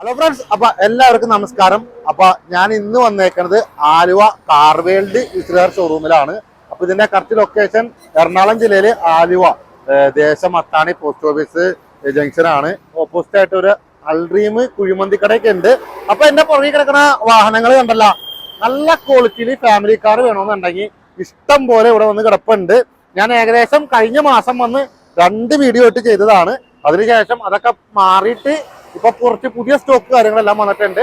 Hello friends അപ്പൊ എല്ലാവർക്കും നമസ്കാരം. അപ്പൊ ഞാൻ ഇന്ന് വന്നേക്കുന്നത് ആലുവ കാർവേൾഡ് ഇസ്രാർ ഷോറൂമിലാണ് അപ്പൊ ഇതിന്റെ കറക്റ്റ് ലൊക്കേഷൻ എറണാകുളം ജില്ലയിലെ Aluva Desom Athani post office junction ആണ്. ഓപ്പോസിറ്റ് ആയിട്ട് ഒരു അൾഡ്രീം കുഴിമന്തി കടയൊക്കെ ഉണ്ട്. അപ്പൊ എന്റെ പുറകെ കിടക്കുന്ന വാഹനങ്ങൾ കണ്ടല്ല. നല്ല ക്വാളിറ്റിയിൽ ഫാമിലി കാർ വേണമെന്നുണ്ടെങ്കിൽ ഇഷ്ടം പോലെ ഇവിടെ വന്ന് കിടപ്പുണ്ട്. ഞാൻ ഏകദേശം കഴിഞ്ഞ മാസം വന്ന് രണ്ട് വീഡിയോ ഇട്ട് ചെയ്തതാണ്. അതിനുശേഷം അതൊക്കെ മാറിയിട്ട് ഇപ്പൊ കുറച്ച് പുതിയ സ്റ്റോക്ക് കാര്യങ്ങളെല്ലാം വന്നിട്ടുണ്ട്.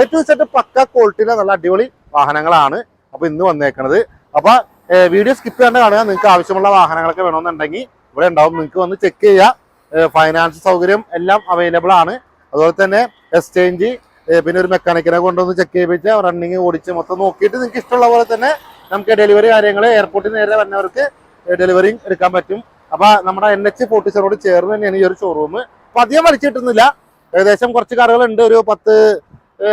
എ ടു സെറ്റ് പക്ക ക്വാളിറ്റിയിലെ നല്ല അടിപൊളി വാഹനങ്ങളാണ് അപ്പൊ ഇന്ന് വന്നേക്കണത്. അപ്പൊ വീഡിയോ സ്കിപ്പ് ചെയ്യാണ്ട് കാണുക. നിങ്ങൾക്ക് ആവശ്യമുള്ള വാഹനങ്ങളൊക്കെ വേണമെന്നുണ്ടെങ്കിൽ ഇവിടെ ഉണ്ടാവും. നിങ്ങൾക്ക് വന്ന് ചെക്ക് ചെയ്യാം ഫൈനാൻസ് സൗകര്യം എല്ലാം അവൈലബിൾ ആണ്. അതുപോലെ തന്നെ എക്സ്ചേഞ്ച് പിന്നെ ഒരു മെക്കാനിക്കിനെ കൊണ്ടുവന്ന് ചെക്ക് ചെയ്യിപ്പിച്ച് റണ്ണിങ് ഓടിച്ച് മൊത്തം നോക്കിയിട്ട് നിങ്ങൾക്ക് ഇഷ്ടമുള്ള പോലെ തന്നെ നമുക്ക് ഡെലിവറി കാര്യങ്ങൾ എയർപോർട്ടിൽ നേരെ വന്നവർക്ക് ഡെലിവറി എടുക്കാൻ പറ്റും. അപ്പൊ നമ്മുടെ എൻ എച്ച് ഫോർട്ടി സെവനോട് ചേർന്ന് തന്നെയാണ് ഈ ഒരു ഷോറൂം അപ്പൊ അധികം വലിച്ചു കിട്ടുന്നില്ല ഏകദേശം കുറച്ച് കാറുകളുണ്ട്. ഒരു പത്ത്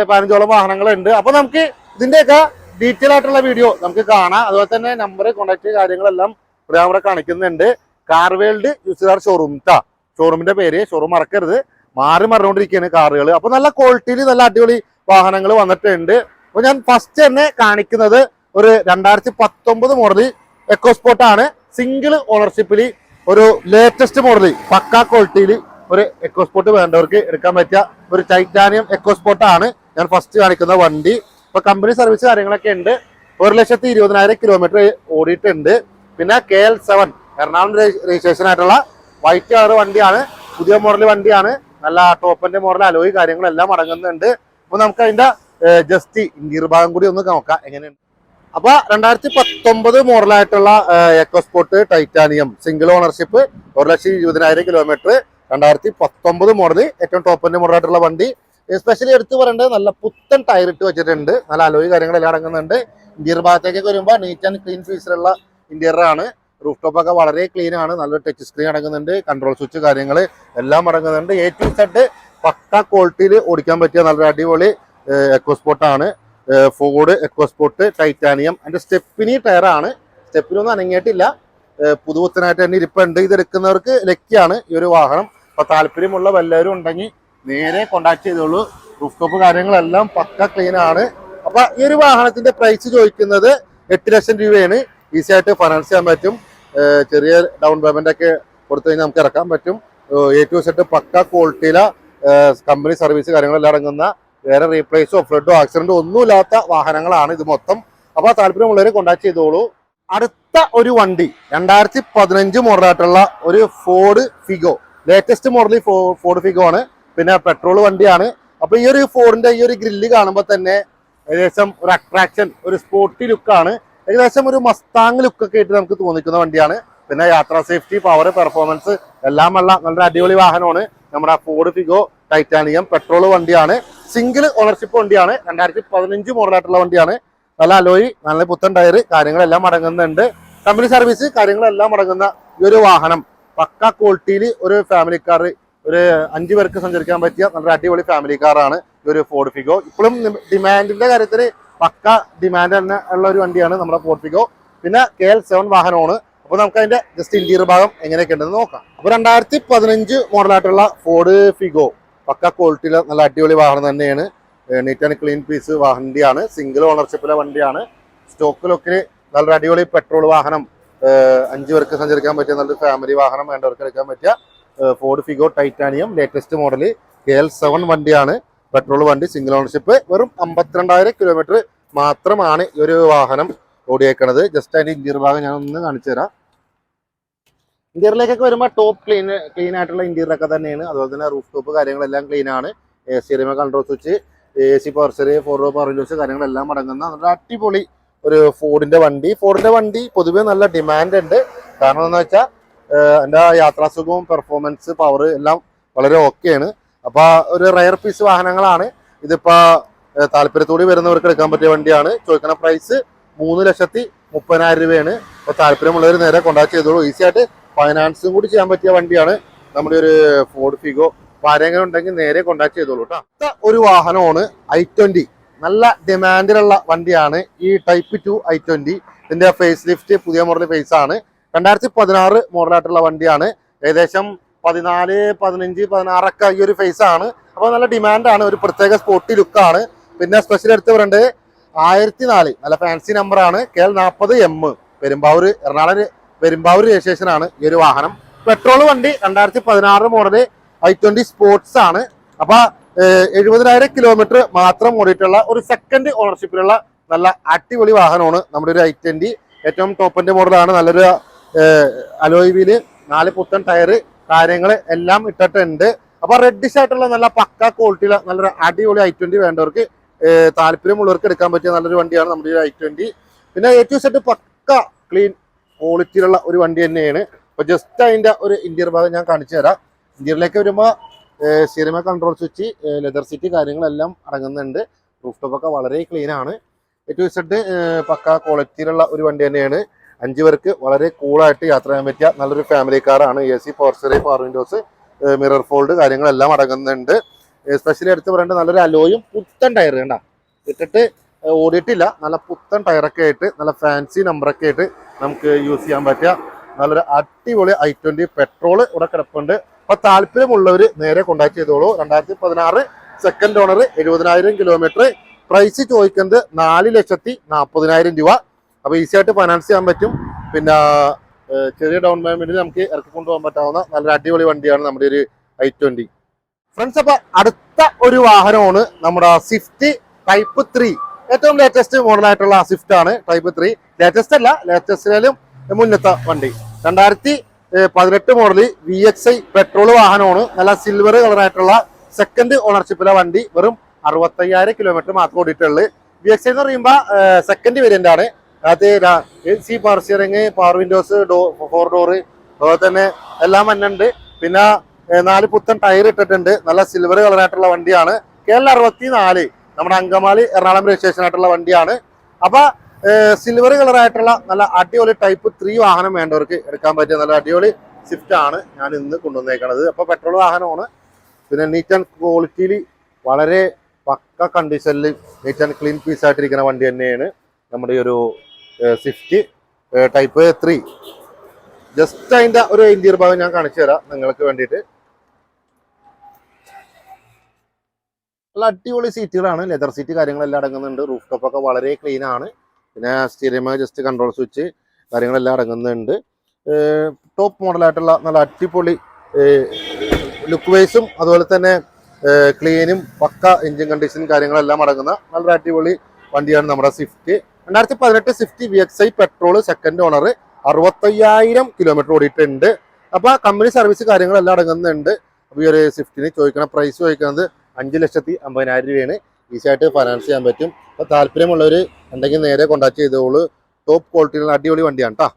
പതിനഞ്ചോളം വാഹനങ്ങളുണ്ട്. അപ്പൊ നമുക്ക് ഇതിന്റെയൊക്കെ ഡീറ്റെയിൽ ആയിട്ടുള്ള വീഡിയോ നമുക്ക് കാണാം. അതുപോലെ തന്നെ നമ്പർ കോൺടാക്ട് കാര്യങ്ങളെല്ലാം ഇവിടെ ഞാൻ ഇവിടെ കാണിക്കുന്നുണ്ട്. കാർവേൾഡ് യൂസുകാർ ഷോറൂം ട്ടാ. ഷോറൂമിന്റെ പേര് ഷോറൂം മറക്കരുത്. മാറി മറിഞ്ഞുകൊണ്ടിരിക്കുകയാണ് കാറുകൾ അപ്പൊ നല്ല ക്വാളിറ്റിയിൽ നല്ല അടിപൊളി വാഹനങ്ങൾ വന്നിട്ടുണ്ട്. അപ്പൊ ഞാൻ ഫസ്റ്റ് തന്നെ കാണിക്കുന്നത് ഒരു രണ്ടായിരത്തി പത്തൊമ്പത് മോഡൽ എക്കോസ്പോർട്ടാണ് സിംഗിൾ ഓണർഷിപ്പിൽ ഒരു ലേറ്റസ്റ്റ് മോഡൽ പക്കാ ക്വാളിറ്റിയിൽ ഒരു എക്കോസ്പോർട്ട് വേണ്ടവർക്ക് എടുക്കാൻ പറ്റിയ ഒരു ടൈറ്റാനിയം എക്കോസ്പോർട്ടാണ് ഞാൻ ഫസ്റ്റ് കാണിക്കുന്ന വണ്ടി. ഇപ്പൊ കമ്പനി സർവീസ് കാര്യങ്ങളൊക്കെ ഉണ്ട്. ഒരു ലക്ഷത്തി ഇരുപതിനായിരം കിലോമീറ്റർ ഓടിയിട്ടുണ്ട്. പിന്നെ K L seven Ernakulam registration ആയിട്ടുള്ള വൈറ്റ് കളർ വണ്ടിയാണ്. പുതിയ മോഡൽ വണ്ടിയാണ്. നല്ല ടോപ്പിന്റെ മോഡൽ അലോയി കാര്യങ്ങളെല്ലാം അടങ്ങുന്നുണ്ട്. അപ്പൊ നമുക്ക് അതിന്റെ ജസ്റ്റ് ഇന്റീരിയർ ഭാഗം കൂടി ഒന്ന് നോക്കാം. എങ്ങനെയുണ്ട്? അപ്പൊ രണ്ടായിരത്തി പത്തൊമ്പത് മോഡലായിട്ടുള്ള എക്കോസ്പോർട്ട് ടൈറ്റാനിയം സിംഗിൾ ഓണർഷിപ്പ് ഒരു ലക്ഷത്തി ഇരുപതിനായിരം കിലോമീറ്റർ രണ്ടായിരത്തി പത്തൊമ്പത് മോഡൽ ഏറ്റവും ടോപ്പ് എന്റെ മോഡലായിട്ടുള്ള വണ്ടി. എസ്പെഷ്യലി എടുത്തു പറയേണ്ടത് നല്ല പുത്തൻ ടയർ ഇട്ട് വെച്ചിട്ടുണ്ട്. നല്ല അലോയി കാര്യങ്ങളെല്ലാം അടങ്ങുന്നുണ്ട്. ഇന്റീരിയർ ഭാഗത്തേക്ക് വരുമ്പോൾ നീറ്റ് ആൻഡ് ക്ലീൻ ഫീച്ചറുള്ള ഇന്റീരിയർ ആണ്. റൂഫ് ടോപ്പൊക്കെ വളരെ ക്ലീൻ ആണ്. നല്ല ടച്ച് സ്ക്രീൻ അടങ്ങുന്നുണ്ട്. കൺട്രോൾ സ്വിച്ച് കാര്യങ്ങൾ എല്ലാം അടങ്ങുന്നുണ്ട്. എ ടു സെഡ് പക്ക ക്വാളിറ്റിയിൽ ഓടിക്കാൻ പറ്റിയ നല്ലൊരു അടിപൊളി എക്കോസ്പോർട്ട് ആണ്. ഫോർഡ് എക്കോസ്പോർട്ട് ടൈറ്റാനിയം അതിന്റെ സ്റ്റെപ്പിനി ടയർ ആണ്. സ്റ്റെപ്പിനൊന്നും അനങ്ങിയിട്ടില്ല. പുതുപുത്തനായിട്ട് തന്നെ ഇരിപ്പുണ്ട്. ഇത് എടുക്കുന്നവർക്ക് ലക്കിയാണ് ഈ ഒരു വാഹനം. അപ്പൊ താല്പര്യമുള്ള വല്ലവരും ഉണ്ടെങ്കിൽ നേരെ കോണ്ടാക്ട് ചെയ്തോളൂ. റൂഫ് ടോപ്പ് കാര്യങ്ങളെല്ലാം പക്ക ക്ലീൻ ആണ്. അപ്പൊ ഈ ഒരു വാഹനത്തിന്റെ പ്രൈസ് ചോദിക്കുന്നത് എട്ട് ലക്ഷം രൂപയാണ്. ഈസി ആയിട്ട് ഫൈനാൻസ് ചെയ്യാൻ പറ്റും. ചെറിയ ഡൗൺ പേയ്മെന്റ് ഒക്കെ കൊടുത്തു കഴിഞ്ഞാൽ നമുക്ക് ഇറക്കാൻ പറ്റും. എ ടു സെറ്റ് പക്ക ക്വാളിറ്റിയിലെ കമ്പനി സർവീസ് കാര്യങ്ങളെല്ലാം അടങ്ങുന്ന വേറെ റീപ്ലേസോ ഫ്ലഡോ ആക്സിഡന്റോ ഒന്നുമില്ലാത്ത വാഹനങ്ങളാണ് ഇത് മൊത്തം. അപ്പൊ ആ താല്പര്യമുള്ളവരെ കോണ്ടാക്ട് ചെയ്തോളൂ. അടുത്ത ഒരു വണ്ടി രണ്ടായിരത്തി പതിനഞ്ച് മോഡലായിട്ടുള്ള ഒരു Ford Figo latest model Ford Figo ആണ്. പിന്നെ പെട്രോൾ വണ്ടിയാണ്. അപ്പൊ ഈ ഒരു ഫോറിന്റെ ഈ ഒരു ഗ്രില്ല് കാണുമ്പോൾ തന്നെ ഏകദേശം ഒരു അട്രാക്ഷൻ ഒരു സ്പോർട്ടി ലുക്കാണ് ഏകദേശം ഒരു മസ്താങ് ലുക്കൊക്കെ ആയിട്ട് നമുക്ക് തോന്നിക്കുന്ന വണ്ടിയാണ്. പിന്നെ യാത്രാ സേഫ്റ്റി പവർ പെർഫോമൻസ് എല്ലാം ഉള്ള നല്ലൊരു അടിപൊളി വാഹനമാണ്. നമ്മുടെ ഫോർഡ് ഫിഗോ ടൈറ്റാനിയം പെട്രോൾ വണ്ടിയാണ്. സിംഗിൾ ഓണർഷിപ്പ് വണ്ടിയാണ്. രണ്ടായിരത്തി പതിനഞ്ച് മോഡലായിട്ടുള്ള വണ്ടിയാണ്. നല്ല അലോയി നല്ല പുത്തൻ ടയർ കാര്യങ്ങളെല്ലാം അടങ്ങുന്നുണ്ട്. കമ്പനി സർവീസ് കാര്യങ്ങളെല്ലാം അടങ്ങുന്ന ഈ ഒരു വാഹനം. പക്ക ക്വാളിറ്റിയിൽ ഒരു ഫാമിലി കാർ ഒരു അഞ്ചു പേർക്ക് സഞ്ചരിക്കാൻ പറ്റിയ നല്ല അടിപൊളി ഫാമിലി കാറാണ് ഈ ഒരു ഫോർഡ് ഫിഗോ ഇപ്പോഴും ഡിമാൻഡിന്റെ കാര്യത്തിൽ പക്ക ഡിമാൻഡ് തന്നെ ഉള്ള ഒരു വണ്ടിയാണ് നമ്മുടെ ഫോർഡ് ഫിഗോ പിന്നെ കെ എൽ സെവൻ വാഹനമാണ്. അപ്പൊ നമുക്ക് അതിന്റെ ജസ്റ്റ് ഇന്റീരിയർ ഭാഗം എങ്ങനെയൊക്കെ ഉണ്ടെന്ന് നോക്കാം. അപ്പൊ രണ്ടായിരത്തി പതിനഞ്ച് മോഡലായിട്ടുള്ള ഫോർഡ് ഫിഗോ പക്ക ക്വാളിറ്റിയിലെ നല്ല അടിപൊളി വാഹനം തന്നെയാണ്. നീറ്റ് ആൻഡ് ക്ലീൻ പീസ് വണ്ടിയാണ് സിംഗിൾ ഓണർഷിപ്പിലെ വണ്ടിയാണ്. സ്റ്റോക്കിലൊക്കെ നല്ല അടിപൊളി പെട്രോൾ വാഹനം. അഞ്ച് പേർക്ക് സഞ്ചരിക്കാൻ പറ്റിയ നല്ലൊരു ഫാമിലി വാഹനം വേണ്ടവർക്ക് എടുക്കാൻ പറ്റിയ Ford Figo titanium latest model K L seven വണ്ടിയാണ്. പെട്രോൾ വണ്ടി സിംഗിൾ ഓണർഷിപ്പ് വെറും അമ്പത്തിരണ്ടായിരം കിലോമീറ്റർ മാത്രമാണ് ഈ ഒരു വാഹനം ഓടിയേക്കണത്. ജസ്റ്റ് അതിന്റെ ഇന്റീരിയർ ഭാഗം ഞാൻ ഒന്ന് കാണിച്ചു തരാം. ഇന്റീരിയറിലേക്കൊക്കെ വരുമ്പോൾ ടോപ്പ് ക്ലീൻ ക്ലീൻ ആയിട്ടുള്ള ഇന്റീരിയർ ഒക്കെ തന്നെയാണ്. അതുപോലെ തന്നെ റൂഫ് ടോപ്പ് കാര്യങ്ങളെല്ലാം ക്ലീൻ ആണ്. A C Rima control switch A C power പവർസറി four power windows കാര്യങ്ങളെല്ലാം അടങ്ങുന്ന അടിപൊളി ഒരു ഫോർഡിന്റെ വണ്ടി. ഫോർഡിന്റെ വണ്ടി പൊതുവേ നല്ല ഡിമാൻഡ് ഉണ്ട്. കാരണം എന്താ വെച്ചാൽ എന്റെ യാത്രാസുഖവും പെർഫോമൻസ് പവർ എല്ലാം വളരെ ഓക്കെയാണ് അപ്പൊ ഒരു റയർ പീസ് വാഹനങ്ങളാണ്. ഇതിപ്പോ താല്പര്യത്തോടെ വരുന്നവർക്ക് എടുക്കാൻ പറ്റിയ വണ്ടിയാണ്. ചോദിക്കുന്ന പ്രൈസ് മൂന്ന് ലക്ഷത്തി മുപ്പതിനായിരം രൂപയാണ്. അപ്പൊ താല്പര്യമുള്ളവർ നേരെ കോണ്ടാക്ട് ചെയ്തോളൂ. ഈസി ആയിട്ട് ഫൈനാൻസും കൂടി ചെയ്യാൻ പറ്റിയ വണ്ടിയാണ്. നമ്മുടെ ഒരു ഫോർഡ് ഫിഗോ ആരെങ്കിലും ഉണ്ടെങ്കിൽ നേരെ കോണ്ടാക്ട് ചെയ്തോളൂ കേട്ടോ ഒരു വാഹനമാണ് ഐ ട്വന്റി നല്ല ഡിമാൻഡിലുള്ള വണ്ടിയാണ് ഈ ടൈപ്പ് ടു ഐ ട്വന്റി ഇതിന്റെ ഫേസ് ലിഫ്റ്റ് പുതിയ മോഡൽ ഫേസ് ആണ്. രണ്ടായിരത്തി പതിനാറ് മോഡലായിട്ടുള്ള വണ്ടിയാണ്. ഏകദേശം പതിനാല് പതിനഞ്ച് പതിനാറൊക്കെ ഈ ഒരു ഫേസ് ആണ്. അപ്പോൾ നല്ല ഡിമാൻഡാണ് ഒരു പ്രത്യേക സ്പോട്ടി ലുക്കാണ് പിന്നെ സ്പെഷ്യൽ എടുത്ത് പറയേണ്ടത് ആയിരത്തി നാല് നല്ല ഫാൻസി നമ്പറാണ് കെ എൽ നാൽപ്പത് എം പെരുമ്പാവൂർ എറണാകുളം പെരുമ്പാവൂർ രജിസ്ട്രേഷൻ ആണ് ഈ ഒരു വാഹനം. പെട്രോൾ വണ്ടി രണ്ടായിരത്തി പതിനാറ് മോഡൽ ഐ ട്വന്റി സ്പോർട്സ് ആണ്. അപ്പൊ ഏഹ്, എഴുപതിനായിരം കിലോമീറ്റർ മാത്രം ഓടിയിട്ടുള്ള ഒരു സെക്കൻഡ് ഓണർഷിപ്പിലുള്ള നല്ല അടിപൊളി വാഹനമാണ് നമ്മുടെ ഒരു ഐ ട്വന്റി ഏറ്റവും ടോപ്പിന്റെ മോഡലാണ് നല്ലൊരു അലോയ് വീൽ നാല് പുത്തൻ ടയർ കാര്യങ്ങൾ എല്ലാം ഇട്ടിട്ടുണ്ട്. അപ്പോൾ റെഡിഷ് ആയിട്ടുള്ള നല്ല പക്ക ക്വാളിറ്റിയിലെ നല്ലൊരു അടിപൊളി ഐ ട്വന്റി വേണ്ടവർക്ക് താല്പര്യമുള്ളവർക്ക് എടുക്കാൻ പറ്റിയ നല്ലൊരു വണ്ടിയാണ് നമ്മുടെ ഒരു ഐ ട്വന്റി പിന്നെ എ ടു സെറ്റ് പക്ക ക്ലീൻ ക്വാളിറ്റിയിലുള്ള ഒരു വണ്ടി തന്നെയാണ്. അപ്പൊ ജസ്റ്റ് അതിന്റെ ഒരു ഇന്റീരിയർ ഭാഗം ഞാൻ കാണിച്ചു തരാം. ഇന്റീരിയറിലേക്ക് വരുമ്പോൾ സിനിമ കൺട്രോൾ സ്വിച്ച് ലെതർ സീറ്റ് കാര്യങ്ങളെല്ലാം അടങ്ങുന്നുണ്ട്. റൂഫ് ടോപ്പ് ഒക്കെ വളരെ ക്ലീൻ ആണ്. ടു സെറ്റ് പക്ക ക്വാളിറ്റിയിലുള്ള ഒരു വണ്ടി തന്നെയാണ്. അഞ്ച് പേർക്ക് വളരെ കൂളായിട്ട് യാത്ര ചെയ്യാൻ പറ്റിയ നല്ലൊരു ഫാമിലി കാറാണ് A C four steering power windows mirror fold കാര്യങ്ങളെല്ലാം അടങ്ങുന്നുണ്ട്. സ്പെഷ്യലി എടുത്ത് പറയേണ്ട നല്ലൊരു അലോയും പുത്തൻ ടയർ കണ്ട. ഇട്ടിട്ട് ഓടിയിട്ടില്ല. നല്ല പുത്തൻ ടയറൊക്കെ ആയിട്ട് നല്ല ഫാൻസി നമ്പറൊക്കെ ആയിട്ട് നമുക്ക് യൂസ് ചെയ്യാൻ പറ്റിയ നല്ലൊരു അടിപൊളി ഐ ട്വന്റി പെട്രോൾ ഇവിടെ കിടപ്പുണ്ട്. അപ്പൊ താല്പര്യമുള്ളവർ നേരെ കോണ്ടാക്ട് ചെയ്തോളൂ. രണ്ടായിരത്തി പതിനാറ് സെക്കൻഡ് ഓണർ എഴുപതിനായിരം കിലോമീറ്റർ പ്രൈസ് ചോദിക്കുന്നത് നാല് ലക്ഷത്തി നാൽപ്പതിനായിരം രൂപ. അപ്പൊ ഈസി ആയിട്ട് ഫൈനാൻസ് ചെയ്യാൻ പറ്റും. പിന്നെ ചെറിയ ഡൗൺ പേയ്മെന്റിൽ നമുക്ക് ഇറക്കി കൊണ്ടുപോകാൻ പറ്റാവുന്ന നല്ല അടിപൊളി വണ്ടിയാണ് നമ്മുടെ ഒരു ഐ ട്വന്റി ഫ്രണ്ട്സ് അപ്പൊ അടുത്ത ഒരു വാഹനമാണ് നമ്മുടെ സ്വിഫ്റ്റ് ടൈപ്പ് ത്രീ ഏറ്റവും ലേറ്റസ്റ്റ് മോഡലായിട്ടുള്ള സ്വിഫ്റ്റ് ആണ് ടൈപ്പ് ത്രീ ലേറ്റസ്റ്റ് അല്ല ലേറ്റസ്റ്റിലും മുന്നത്തെ വണ്ടി. രണ്ടായിരത്തി പതിനെട്ട് model V X I petrol വാഹനമാണ്. നല്ല സിൽവർ കളറായിട്ടുള്ള സെക്കൻഡ് ഓണർഷിപ്പിലെ വണ്ടി. വെറും അറുപത്തയ്യായിരം കിലോമീറ്റർ മാത്രം ഓടിയിട്ടുള്ളത് വി എക്സ് ഐ എന്ന് പറയുമ്പോൾ സെക്കൻഡ് വേരിയന്റ് ആണ്. അത് C power steering power windows door four door അതുപോലെ തന്നെ എല്ലാം വന്നുണ്ട് പിന്നെ നാല് പുത്തൻ ടയർ ഇട്ടിട്ടുണ്ട്. നല്ല സിൽവർ കളറായിട്ടുള്ള വണ്ടിയാണ്. കെ എൽ അറുപത്തി നാല് നമ്മുടെ അങ്കമാലി എറണാകുളം രജിസ്ട്രേഷൻ ആയിട്ടുള്ള വണ്ടിയാണ്. അപ്പൊ സിൽവർ കളറായിട്ടുള്ള നല്ല അടിപൊളി ടൈപ്പ് ത്രീ വാഹനം വേണ്ടവർക്ക് എടുക്കാൻ പറ്റിയ നല്ല അടിപൊളി സ്വിഫ്റ്റ് ആണ് ഞാൻ ഇന്ന് കൊണ്ടുവന്നേക്കണത്. അപ്പൊ പെട്രോൾ വാഹനമാണ്. പിന്നെ നീറ്റ് ആൻഡ് ക്വാളിറ്റിയിൽ വളരെ പക്ക കണ്ടീഷനിൽ നീറ്റ് ആൻഡ് ക്ലീൻ പീസ് ആയിട്ടിരിക്കുന്ന വണ്ടി തന്നെയാണ് നമ്മുടെ ഒരു സ്വിഫ്റ്റ് ടൈപ്പ് ത്രീ ജസ്റ്റ് അതിന്റെ ഒരു ഇന്ത്യർ ഭാഗം ഞാൻ കാണിച്ചു തരാം നിങ്ങൾക്ക് വേണ്ടിയിട്ട്. നല്ല അടിപൊളി സീറ്റുകളാണ് ലെതർ സീറ്റ് കാര്യങ്ങളെല്ലാം അടങ്ങുന്നുണ്ട്. റൂഫ് ടോപ്പ് ഒക്കെ വളരെ ക്ലീൻ ആണ്. പിന്നെ സ്റ്റിയറിംഗ് ജസ്റ്റ് കൺട്രോൾ സ്വിച്ച് കാര്യങ്ങളെല്ലാം അടങ്ങുന്നുണ്ട്. ടോപ്പ് മോഡലായിട്ടുള്ള നല്ല അടിപൊളി ലുക്ക് വൈസും അതുപോലെ തന്നെ ക്ലീനും പക്ക എഞ്ചിൻ കണ്ടീഷനും കാര്യങ്ങളെല്ലാം അടങ്ങുന്ന നല്ലൊരു അടിപൊളി വണ്ടിയാണ് നമ്മുടെ സ്വിഫ്റ്റ് രണ്ടായിരത്തി പതിനെട്ട് Swift V X I petrol second owner അറുപത്തയ്യായിരം kilometre ഓടിയിട്ടുണ്ട്. അപ്പോൾ കമ്പനി സർവീസ് കാര്യങ്ങളെല്ലാം അടങ്ങുന്നുണ്ട്. അപ്പോൾ ഈ ഒരു സ്വിഫ്റ്റിന് ചോദിക്കുന്ന പ്രൈസ് ചോദിക്കുന്നത് അഞ്ച് ലക്ഷത്തി അമ്പതിനായിരം രൂപയാണ്. ഈസി ആയിട്ട് ഫൈനാൻസ് ചെയ്യാൻ പറ്റും. അപ്പൊ താല്പര്യമുള്ളവർ എന്തെങ്കിലും നേരെ കോൺടാക്ട് ചെയ്തോളൂ. ടോപ്പ് ക്വാളിറ്റിയുള്ള അടിപൊളി വണ്ടിയാണ് കേട്ടോ